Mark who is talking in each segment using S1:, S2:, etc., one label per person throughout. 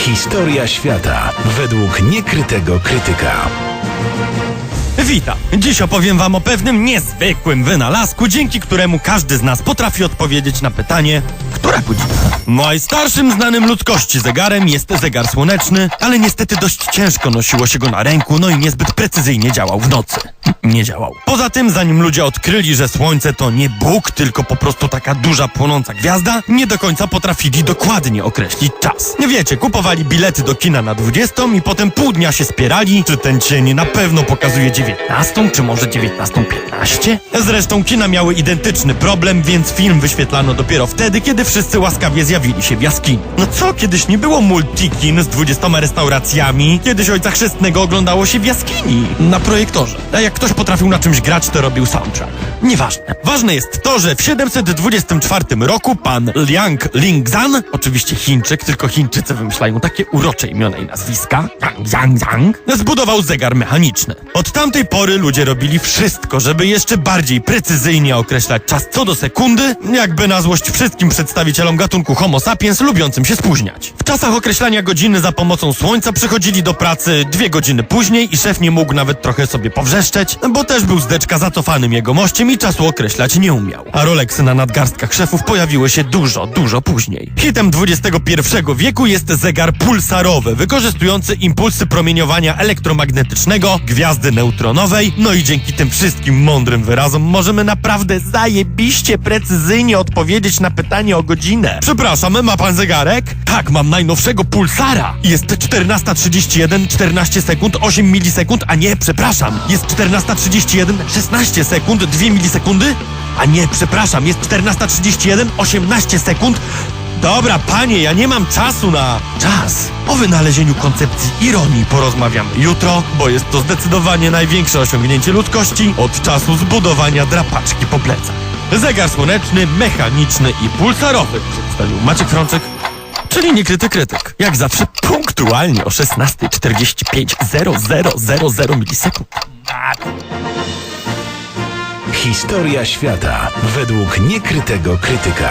S1: Historia świata według niekrytego krytyka.
S2: Witam! Dziś opowiem wam o pewnym niezwykłym wynalazku, dzięki któremu każdy z nas potrafi odpowiedzieć na pytanie, która godzina? Najstarszym znanym ludzkości zegarem jest zegar słoneczny, ale niestety dość ciężko nosiło się go na ręku, no i niezbyt precyzyjnie działał w nocy. Nie działał. Poza tym, zanim ludzie odkryli, że słońce to nie Bóg, tylko po prostu taka duża płonąca gwiazda, nie do końca potrafili dokładnie określić czas. Nie wiecie, kupowali bilety do kina na 20 i potem pół dnia się spierali, czy ten cień na pewno pokazuje 19, czy może 19.15? Zresztą kina miały identyczny problem, więc film wyświetlano dopiero wtedy, kiedy wszyscy łaskawie zjawili się w jaskini. No co, kiedyś nie było multikin z 20 restauracjami, kiedyś Ojca Chrzestnego oglądało się w jaskini, na projektorze. A jak ktoś potrafił na czymś grać, to robił soundtrack. Nieważne. Ważne jest to, że w 724 roku pan Liang Lingzan, oczywiście Chińczyk, tylko Chińczycy wymyślają takie urocze imiona i nazwiska, Yang Zhang Zhang, zbudował zegar mechaniczny. Od tamtej pory ludzie robili wszystko, żeby jeszcze bardziej precyzyjnie określać czas co do sekundy, jakby na złość wszystkim przedstawicielom gatunku Homo sapiens lubiącym się spóźniać. W czasach określania godziny za pomocą słońca przychodzili do pracy dwie godziny później i szef nie mógł nawet trochę sobie powrzeszczeć, bo też był zdeczka zacofanym jegomościem i czasu określać nie umiał. A Rolexy na nadgarstkach szefów pojawiły się dużo, dużo później. Hitem XXI wieku jest zegar pulsarowy, wykorzystujący impulsy promieniowania elektromagnetycznego, gwiazdy neutronowej, no i dzięki tym wszystkim mądrym wyrazom możemy naprawdę zajebiście precyzyjnie odpowiedzieć na pytanie o godzinę. Przepraszam, ma pan zegarek? Tak, mam najnowszego pulsara. Jest 14.31, 14 sekund, 8 milisekund, a nie, przepraszam, jest 14.31, 16 sekund, 2 milisekundy? A nie, przepraszam, jest 14.31, 18 sekund. Dobra, panie, ja nie mam czasu na czas. O wynalezieniu koncepcji ironii porozmawiamy jutro, bo jest to zdecydowanie największe osiągnięcie ludzkości od czasu zbudowania drapaczki po plecach. Zegar słoneczny, mechaniczny i pulsarowy przedstawił Maciek Frączek, czyli niekryty krytyk. Jak zawsze punktualnie o 16.45 0000 milisekund.
S1: Historia świata według niekrytego krytyka.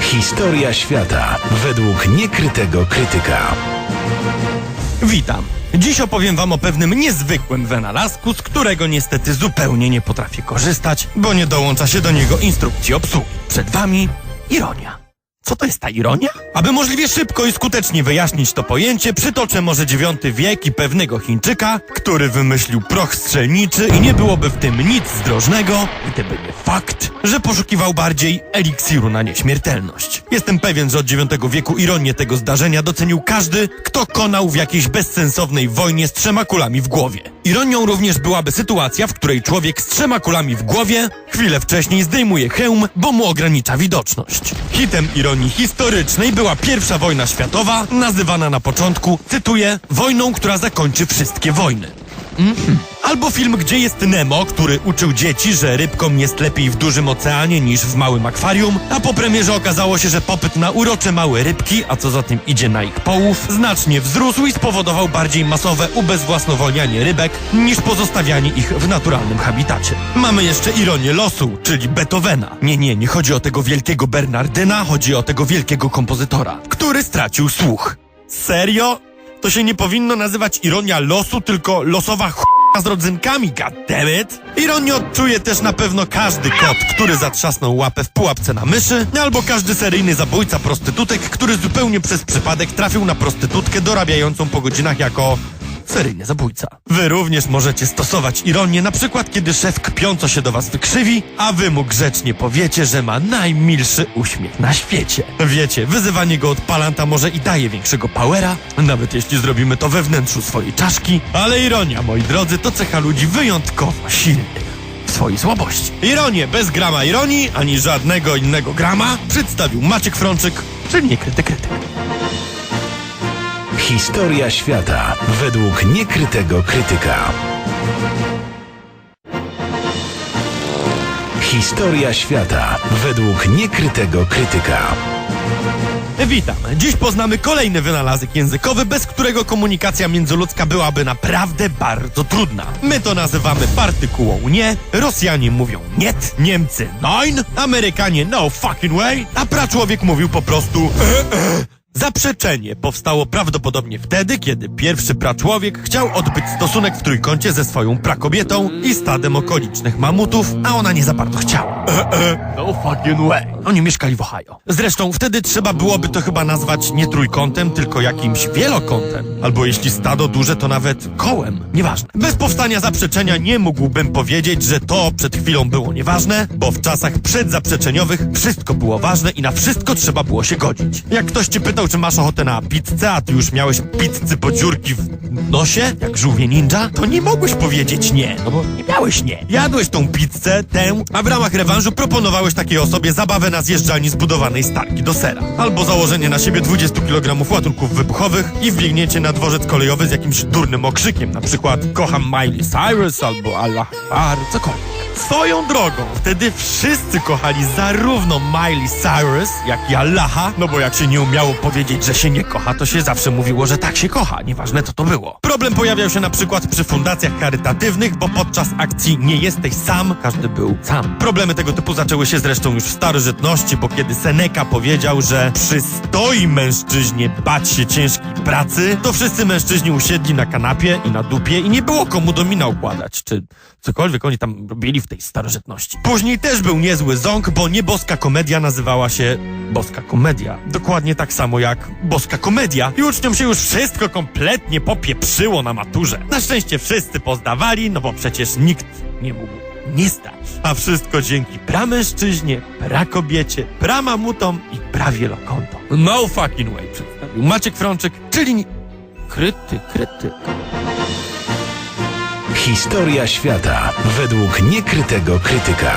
S1: Historia świata według niekrytego krytyka.
S2: Witam. Dziś opowiem wam o pewnym niezwykłym wynalazku, z którego niestety zupełnie nie potrafię korzystać, bo nie dołącza się do niego instrukcji obsługi. Przed wami ironia. Co to jest ta ironia? Aby możliwie szybko i skutecznie wyjaśnić to pojęcie, przytoczę może IX wiek i pewnego Chińczyka, który wymyślił proch strzelniczy i nie byłoby w tym nic zdrożnego, gdyby nie fakt, że poszukiwał bardziej eliksiru na nieśmiertelność. Jestem pewien, że od IX wieku ironię tego zdarzenia docenił każdy, kto konał w jakiejś bezsensownej wojnie z trzema kulami w głowie. Ironią również byłaby sytuacja, w której człowiek z trzema kulami w głowie chwilę wcześniej zdejmuje hełm, bo mu ogranicza widoczność. Hitem ironii historycznej była pierwsza wojna światowa, nazywana na początku, cytuję, wojną, która zakończy wszystkie wojny. Albo film Gdzie jest Nemo, który uczył dzieci, że rybkom jest lepiej w dużym oceanie niż w małym akwarium, a po premierze okazało się, że popyt na urocze małe rybki, a co za tym idzie na ich połów, znacznie wzrósł i spowodował bardziej masowe ubezwłasnowolnianie rybek niż pozostawianie ich w naturalnym habitacie. Mamy jeszcze ironię losu, czyli Beethovena. Nie, nie, nie chodzi o tego wielkiego Bernardyna, chodzi o tego wielkiego kompozytora, który stracił słuch. Serio? To się nie powinno nazywać ironia losu, tylko losowa ch**a z rodzynkami, goddammit. Ironię odczuje też na pewno każdy kot, który zatrzasnął łapę w pułapce na myszy, albo każdy seryjny zabójca prostytutek, który zupełnie przez przypadek trafił na prostytutkę dorabiającą po godzinach jako seryjny zabójca. Wy również możecie stosować ironię, na przykład kiedy szef kpiąco się do was wykrzywi, a wy mu grzecznie powiecie, że ma najmilszy uśmiech na świecie. Wiecie, wyzywanie go od palanta może i daje większego powera, nawet jeśli zrobimy to we wnętrzu swojej czaszki, ale ironia, moi drodzy, to cecha ludzi wyjątkowo silnych swojej słabości. Ironię bez grama ironii, ani żadnego innego grama przedstawił Maciek Frączyk, czyli niekryty krytyk.
S1: Historia świata według niekrytego krytyka. Historia świata według niekrytego krytyka.
S2: Witam. Dziś poznamy kolejny wynalazek językowy, bez którego komunikacja międzyludzka byłaby naprawdę bardzo trudna. My to nazywamy partykułą nie, Rosjanie mówią niet, Niemcy nein, Amerykanie no fucking way, a praczłowiek mówił po prostu e, e. Zaprzeczenie powstało prawdopodobnie wtedy, kiedy pierwszy praczłowiek chciał odbyć stosunek w trójkącie ze swoją prakobietą i stadem okolicznych mamutów, a ona nie za bardzo chciała. No fucking way. Oni mieszkali w Ohio. Zresztą wtedy trzeba byłoby to chyba nazwać nie trójkątem, tylko jakimś wielokątem. Albo jeśli stado duże, to nawet kołem. Nieważne. Bez powstania zaprzeczenia nie mógłbym powiedzieć, że to przed chwilą było nieważne, bo w czasach przedzaprzeczeniowych wszystko było ważne i na wszystko trzeba było się godzić. Jak ktoś cię pytał, czy masz ochotę na pizzę, a ty już miałeś pizzy po dziurki w nosie, jak żółwie ninja, to nie mogłeś powiedzieć nie, no bo nie miałeś nie. Jadłeś tą pizzę, tę, a w ramach rewanżu proponowałeś takiej osobie zabawę na zjeżdżalni zbudowanej z tarki do sera. Albo założenie na siebie 20 kg ładunków wybuchowych i wbiegnięcie na dworzec kolejowy z jakimś durnym okrzykiem, na przykład kocham Miley Cyrus albo Allah Akbar, cokolwiek. Swoją drogą, wtedy wszyscy kochali zarówno Miley Cyrus, jak i Allaha, no bo jak się nie umiało powiedzieć, że się nie kocha, to się zawsze mówiło, że tak się kocha, nieważne co to było. Problem pojawiał się na przykład przy fundacjach charytatywnych, bo podczas akcji Nie jesteś sam, każdy był sam. Problemy tego typu zaczęły się zresztą już w starożytności, bo kiedy Seneca powiedział, że przystoi mężczyźnie bać się ciężkiej pracy, to wszyscy mężczyźni usiedli na kanapie i na dupie i nie było komu domina układać, czy cokolwiek oni tam robili w tej starożytności. Później też był niezły ząg, bo nieboska komedia nazywała się Boska Komedia. Dokładnie tak samo jak Boska Komedia. I uczniom się już wszystko kompletnie popieprzyło na maturze. Na szczęście wszyscy pozdawali, no bo przecież nikt nie mógł nie stać. A wszystko dzięki pramężczyźnie, prakobiecie, pramamutom i prawielokątom. No fucking way przedstawił Maciek Frączyk, czyli... Kryty, kryty.
S1: Historia świata według niekrytego krytyka.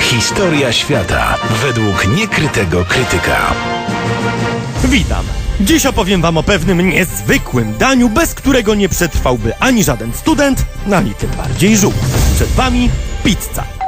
S1: Historia świata według niekrytego krytyka.
S2: Witam. Dziś opowiem wam o pewnym niezwykłym daniu, bez którego nie przetrwałby ani żaden student, ani tym bardziej żółw. Przed wami pizza.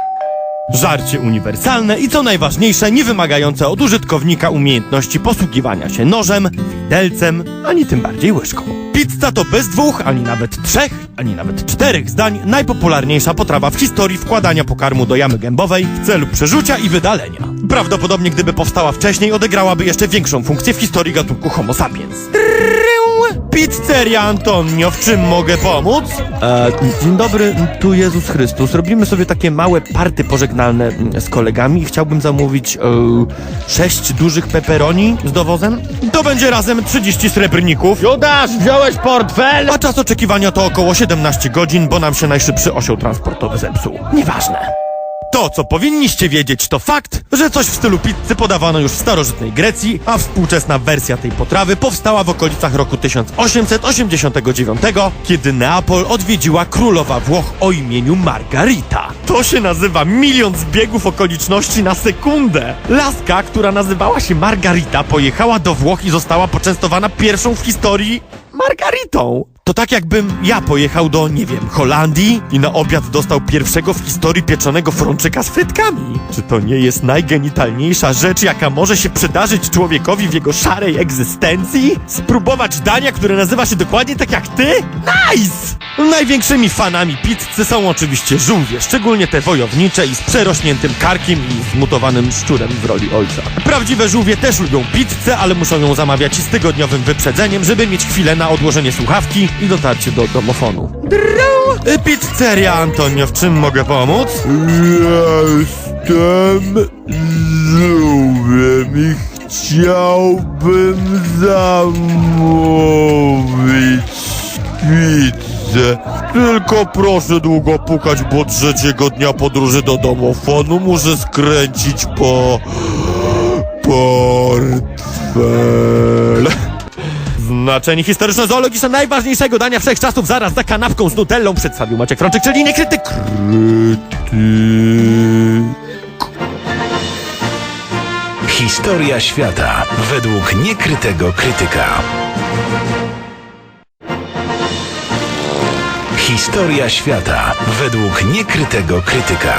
S2: Żarcie uniwersalne i co najważniejsze, nie wymagające od użytkownika umiejętności posługiwania się nożem, widelcem, ani tym bardziej łyżką. Pizza to bez dwóch, ani nawet trzech, ani nawet czterech zdań najpopularniejsza potrawa w historii wkładania pokarmu do jamy gębowej w celu przerzucia i wydalenia. Prawdopodobnie gdyby powstała wcześniej, odegrałaby jeszcze większą funkcję w historii gatunku Homo sapiens. Pizzeria Antonio, w czym mogę pomóc? E, dzień dobry, tu Jezus Chrystus. Robimy sobie takie małe party pożegnalne mm, z kolegami i chciałbym zamówić e, sześć dużych pepperoni z dowozem. To będzie razem 30 srebrników. Judasz, wziąłeś portfel? A czas oczekiwania to około 17 godzin, bo nam się najszybszy osioł transportowy zepsuł. Nieważne. To, co powinniście wiedzieć, to fakt, że coś w stylu pizzy podawano już w starożytnej Grecji, a współczesna wersja tej potrawy powstała w okolicach roku 1889, kiedy Neapol odwiedziła królowa Włoch o imieniu Margarita. To się nazywa milion zbiegów okoliczności na sekundę. Laska, która nazywała się Margarita, pojechała do Włoch i została poczęstowana pierwszą w historii Margaritą. To tak jakbym ja pojechał do, nie wiem, Holandii i na obiad dostał pierwszego w historii pieczonego frączyka z frytkami. Czy to nie jest najgenitalniejsza rzecz, jaka może się przydarzyć człowiekowi w jego szarej egzystencji? Spróbować dania, które nazywa się dokładnie tak jak ty? Nice! Największymi fanami pizzy są oczywiście żółwie, szczególnie te wojownicze i z przerośniętym karkiem i zmutowanym szczurem w roli ojca. Prawdziwe żółwie też lubią pizzę, ale muszą ją zamawiać z tygodniowym wyprzedzeniem, żeby mieć chwilę na odłożenie słuchawki i dotarcie do domofonu. Drrrr. Y, Pizzeria Antonio, w czym mogę pomóc?
S3: Jestem żółwiem i chciałbym zamówić pizzę. Tylko proszę długo pukać, bo trzeciego dnia podróży do domofonu muszę skręcić po... portfel.
S2: Znaczenie historyczno-zoologiczne najważniejszego dania wszechczasów zaraz za kanapką z nutellą przedstawił Maciek Frączyk, czyli niekrytyk.
S1: Historia świata według niekrytego krytyka. Historia świata według niekrytego krytyka.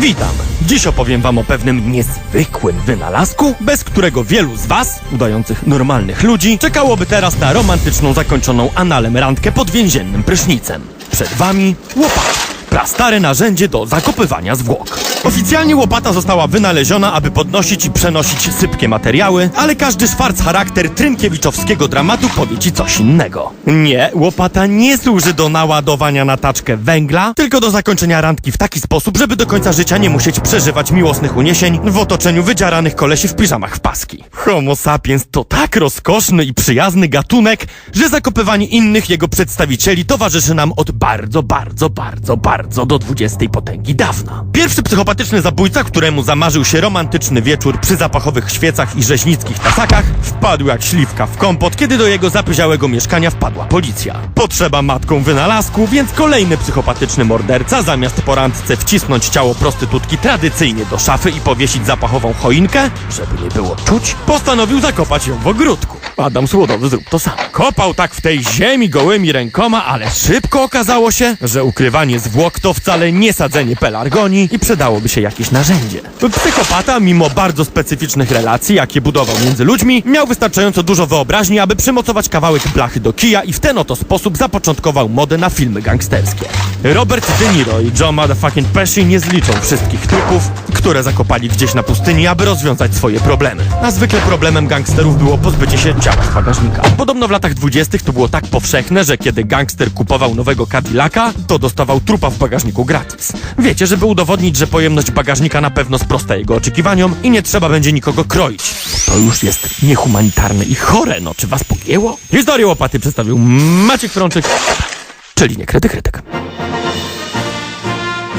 S2: Witam! Dziś opowiem wam o pewnym niezwykłym wynalazku, bez którego wielu z was, udających normalnych ludzi, czekałoby teraz na romantyczną zakończoną analem randkę pod więziennym prysznicem. Przed wami łopata. Prastare narzędzie do zakopywania zwłok. Oficjalnie łopata została wynaleziona, aby podnosić i przenosić sypkie materiały, ale każdy szwarc charakter trynkiewiczowskiego dramatu powie ci coś innego. Nie, łopata nie służy do naładowania na taczkę węgla, tylko do zakończenia randki w taki sposób, żeby do końca życia nie musieć przeżywać miłosnych uniesień w otoczeniu wydziaranych kolesi w piżamach w paski. Homo sapiens to tak rozkoszny i przyjazny gatunek, że zakopywanie innych jego przedstawicieli towarzyszy nam od bardzo, bardzo, bardzo, bardzo do dwudziestej potęgi dawna. Pierwszy psychopatyczny zabójca, któremu zamarzył się romantyczny wieczór przy zapachowych świecach i rzeźnickich tasakach, wpadł jak śliwka w kompot, kiedy do jego zapyziałego mieszkania wpadła policja. Potrzeba matką wynalazku, więc kolejny psychopatyczny morderca, zamiast po randce wcisnąć ciało prostytutki tradycyjnie do szafy i powiesić zapachową choinkę, żeby nie było czuć, postanowił zakopać ją w ogródku. Adam Słodowy zrób to samo. Kopał tak w tej ziemi gołymi rękoma, ale szybko okazało się, że ukrywanie zwłok to wcale nie sadzenie pelargonii i przydałoby się jakieś narzędzie. Psychopata, mimo bardzo specyficznych relacji, jakie budował między ludźmi, miał wystarczająco dużo wyobraźni, aby przymocować kawałek blachy do kija i w ten oto sposób zapoczątkował modę na filmy gangsterskie. Robert De Niro i John motherfucking Pesci nie zliczą wszystkich trupów, które zakopali gdzieś na pustyni, aby rozwiązać swoje problemy. A zwykle problemem gangsterów było pozbycie się ciała z bagażnika. Podobno w latach dwudziestych to było tak powszechne, że kiedy gangster kupował nowego Cadillaca, to dostawał trupa w bagażniku gratis. Wiecie, żeby udowodnić, że pojemność bagażnika na pewno sprosta jego oczekiwaniom i nie trzeba będzie nikogo kroić. To już jest niehumanitarne i chore, no czy was pogięło? Historię łopaty przedstawił Maciek Frączyk, czyli niekryty krytyk.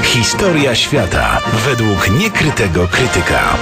S1: Historia świata według niekrytego krytyka.